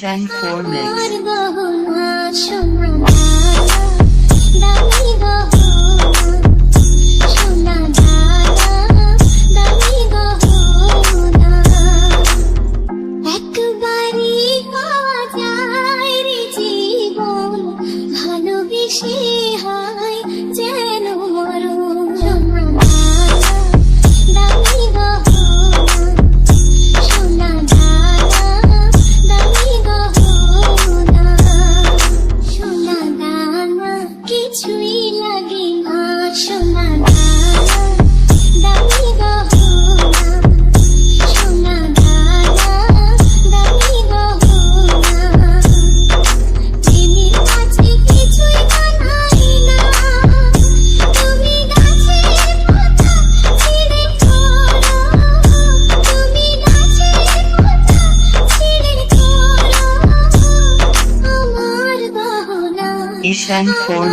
transformers. Ishan 4